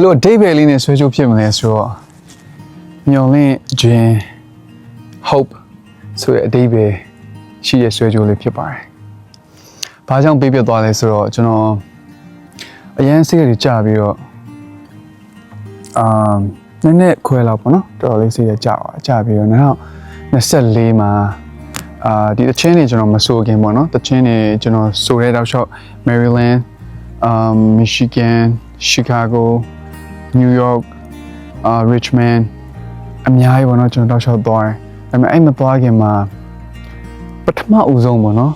ဘလို့အဓိပ္ပာယ်လေးနဲ့ဆွဲချိုးဖြစ်မလဲဆိုတော့မျော်လင့်ခြင်း hope ဆိုတဲ့အဓိပ္ပာယ်ရှိတဲ့ဆွဲချိုးလေးဖြစ်ပါတယ်။ဘာကြောင့်ပေးပြသွားလဲဆိုတော့ကျွန်တော်အရန်စိတ်တွေကြာပြီးတော့အာနည်းနည်းခွဲလောက်ပေါ့နော်တော်တော်လေးစိတ်ရကြာပါကြာပြီးတော့နောက်24မှာအာဒီတချင်းတွေကျွန်တော်မဆိုခင်ပေါ့နော်တချင်းတွေကျွန်တော်ဆိုတဲ့တောက်လျှောက် Maryland um Michigan Chicago New York အာ Richmond အများကြီးပေါ့နော်ကျွန်တော်တောက်လျှောက်သွားတယ်ဒါပေမဲ့အဲ့မသွားခင်မှာပထမဦးဆုံးပေါ့နော်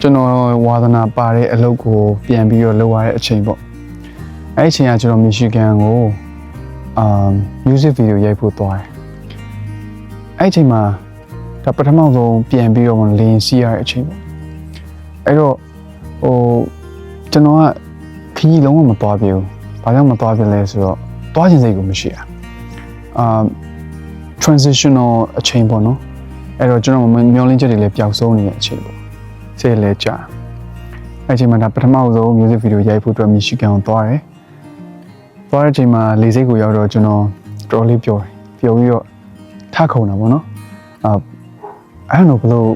ကျွန်တော်ဝါသနာပါတဲ့အလုပ်ကိုပြန်ပြီးတော့လုပ်ရတဲ့အချိန်ပေါ့အဲ့ဒီအချိန်ကကျွန်တော် Michigan ကိုအာ music video ရိုက်ဖို့သွားတယ်အဲ့ဒီအချိန်မှာဒါပထမဆုံးပြန်ပြီးတော့လင်းစီးရတဲ့အချိန်ပေါ့အဲ့တော့ဟိုကျွန်တော်ကခကြီးလုံးဝမသွားပြဘူး ဘာကြောင့်မသွားပြလဲဆိုတော့သွားခြင်းစိတ်ကိုမရှိတာအာ transitional အချိန်ပေါ့နော်အဲ့တော့ကျွန်တော်မျောလင်းချက်တွေလည်းပျောက်ဆုံးနေတဲ့အချိန်ပေါ့စိတ်လည်းကြာအဲ့အချိန်မှာဒါပထမဆုံး music video ရိုက်ဖို့အတွက် Michigan ကိုသွားတယ်သွားတဲ့အချိန်မှာလေစိတ်ကိုရောက်တော့ကျွန်တော်တော်တော်လေးပျော်တယ်ပျော်ပြီးတော့ထခုံတာပေါ့နော်အာအဲ့တော့ဘလို့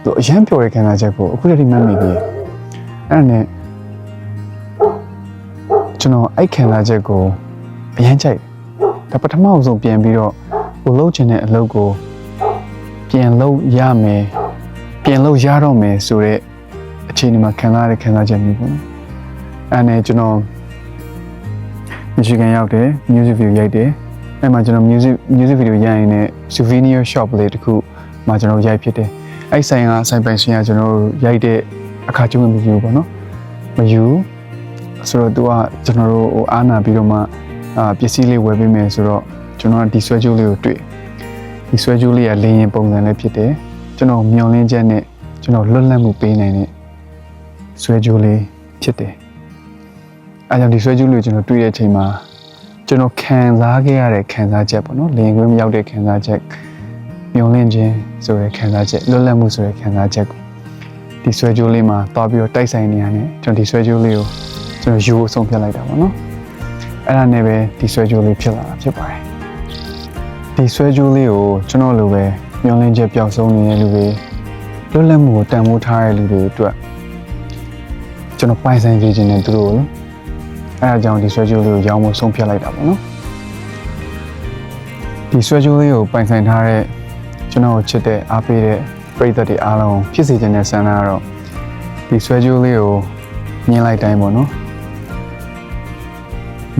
ဘလို့အရန်ပျော်တဲ့ခံစားချက်ကိုအခုတည်းကမှတ်မိသေးတယ်အဲ့ဒါနဲ့ ကျွန်တော်အဲ့ခံစားချက်ကိုအရန်ကြိုက်တယ်ဒါပထမဆုံးပြန်ပြီးတော့ကိုလှုပ်ချင်တဲ့အလုပ်ကိုပြန်လုပ်ရမယ်ပြန်လုပ်ရတော့မယ်ဆိုတော့အခြေအနေမှာခံစားရတဲ့ခံစားချက်မျိုးပေါ့နော်အဲ့နဲ့ကျွန်တော် Michigan ရောက်တယ် music video ရိုက်တယ်အဲ့မှာကျွန်တော် music music video ရိုက်ရင်လည်း souvenir shop လေးတစ်ခုမှာကျွန်တော်ရိုက်ဖြစ်တယ်အဲ့ဆိုင်ကဆိုင်ပိုင်ရှင်ကကျွန်တော်ရိုက်တဲ့အခါကျုံးမယူပေါ့နော်မယူ ဆိုတော့ तू ကကျွန်တော်တို့ဟိုအားနာပြီးတော့မှအာပစ္စည်းလေးဝယ်ပေးမယ်ဆိုတော့ကျွန်တော်ကဒီဆွဲကြိုးလေးကိုတွေ့ဒီဆွဲကြိုးလေးကလင်းရင်ပုံစံလေးဖြစ်တယ်ကျွန်တော်မျောလင်းချက်နဲ့ကျွန်တော်လွတ်လပ်မှုပေးနိုင်တဲ့ဆွဲကြိုးလေးဖြစ်တယ်အဲကြောင့်ဒီဆွဲကြိုးလေးကိုကျွန်တော်တွေ့တဲ့အချိန်မှာကျွန်တော်ခံစားခဲ့ရတဲ့ခံစားချက်ပေါ့နော်လင်းခွင့်မရောက်တဲ့ခံစားချက်မျောလင်းခြင်းဆိုတဲ့ခံစားချက်လွတ်လပ်မှုဆိုတဲ့ခံစားချက်ကိုဒီဆွဲကြိုးလေးမှာတွားပြီးတော့တိုက်ဆိုင်နေရတယ်ကျွန်တော်ဒီဆွဲကြိုးလေးကို ကျွန်တော်ယူဖို့ဆုံးဖြတ်လိုက်တာပေါ့နော်အဲ့ဒါနဲ့ပဲဒီဆွဲကြိုးလေးဖြစ်လာတာဖြစ်ပါတယ်ဒီဆွဲကြိုးလေးကိုကျွန်တော်လိုပဲမျောလင်းချက်ပျောက်ဆုံးနေတဲ့လူတွေလွတ်လပ်မှုကိုတန်ဖိုးထားတဲ့လူတွေအတွက်ကျွန်တော်ပိုင်ဆိုင်စေခြင်းနဲ့သူတို့ကိုအဲ့ဒါကြောင့်ဒီဆွဲကြိုးလေးကိုရောင်းဖို့ဆုံးဖြတ်လိုက်တာပေါ့နော်ဒီဆွဲကြိုးလေးကိုပိုင်ဆိုင်ထားတဲ့ကျွန်တော်ကိုချစ်တဲ့အားပေးတဲ့ပရိသတ်တွေအားလုံးဖြစ်စေခြင်းနဲ့ဆန္ဒကတော့ဒီဆွဲကြိုးလေးကိုမြင်လိုက်တိုင်းပေါ့နော်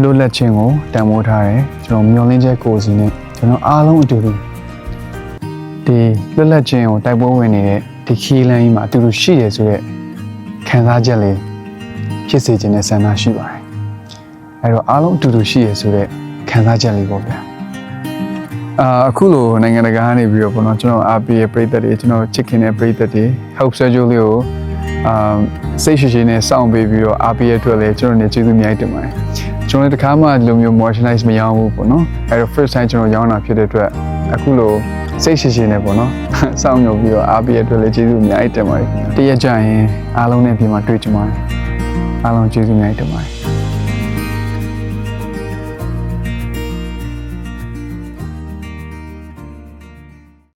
လွတ်လပ်ခြင်းကိုတန်ဖိုးထားတယ်ကျွန်တော်မျောလင်းချက်ကိုယ်စီနဲ့ကျွန်တော်အားလုံးအတူတူဒီလွတ်လပ်ခြင်းကိုတိုက်ပွဲဝင်နေတဲ့ဒီခီးလန်းကြီးမှာအတူတူရှိတယ်ဆိုတော့ခံစားချက်လေးဖြစ်စေခြင်းနဲ့ဆန္ဒရှိပါတယ်အဲတော့အားလုံးအတူတူရှိရဆိုတော့ခံစားချက်လေးပေါ့ဗျာအာအခုလိုနိုင်ငံတကာကနေပြီးတော့ပေါ့နော်ကျွန်တော်အားပေးရဲ့ပရိသတ်တွေကျွန်တော်ချစ်ခင်တဲ့ပရိသတ်တွေ help schedule လေးကိုအာစိတ်ရှိရှိနဲ့စောင့်ပေးပြီးတော့အားပေးရတဲ့အတွက်လည်းကျွန်တော်နေကျေးဇူးအများကြီးတင်ပါတယ် ကျွန်တော်လည်းတစ်ခါမှဒီလိုမျိုး moisturize မရောင်းဘူးပေါ့နော်အဲတော့ first time ကျွန်တော်ရောင်းတာဖြစ်တဲ့အတွက်အခုလိုစိတ်ရှိရှိနဲ့ပေါ့နော်စောင့်မျှော်ပြီးတော့အားပေးရတဲ့အတွက်လည်းကျေးဇူးအများကြီးတင်ပါတယ်တရက်ကြရင်အားလုံးနဲ့ပြင်မှာတွေ့ကြပါမယ်အားလုံးကျေးဇူးအများကြီးတင်ပါတယ်